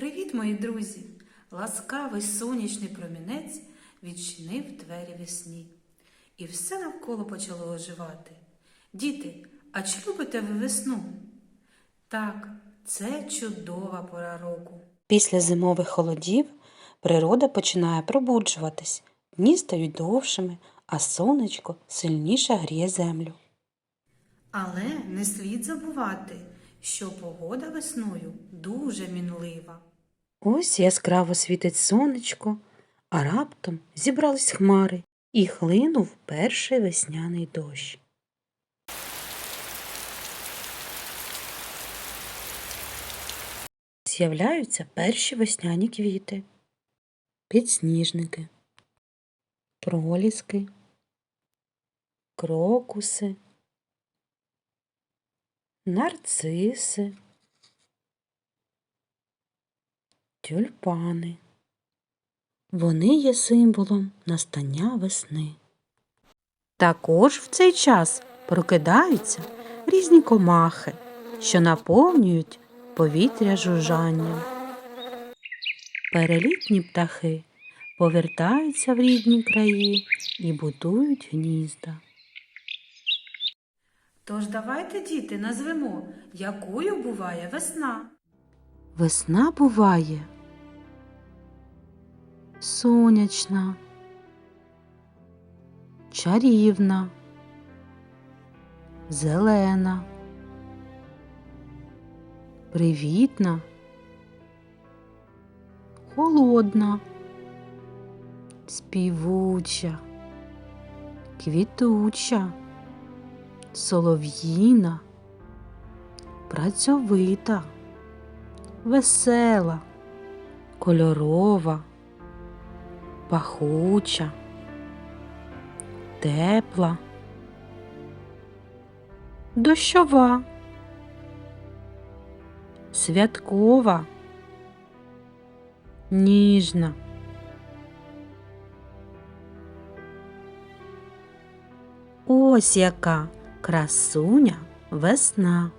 Привіт, мої друзі! Ласкавий сонячний промінець відчинив двері весні. І все навколо почало оживати. Діти, а чи любите ви весну? Так, це чудова пора року. Після зимових холодів природа починає пробуджуватись, дні стають довшими, а сонечко сильніше гріє землю. Але не слід забувати, що погода весною дуже мінлива. Ось яскраво світить сонечко, а раптом зібрались хмари і хлинув перший весняний дощ. З'являються перші весняні квіти, підсніжники, проліски, крокуси, нарциси, тюльпани. Вони є символом настання весни. Також в цей час прокидаються різні комахи, що наповнюють повітря жужжанням. Перелітні птахи повертаються в рідні краї і будують гнізда. Тож давайте, діти, назвемо, якою буває весна. Весна буває сонячна, чарівна, зелена, привітна, холодна, співуча, квітуча, солов'їна, працьовита. Весела, кольорова, пахуча, тепла, дощова, святкова, ніжна. Ось яка красуня весна.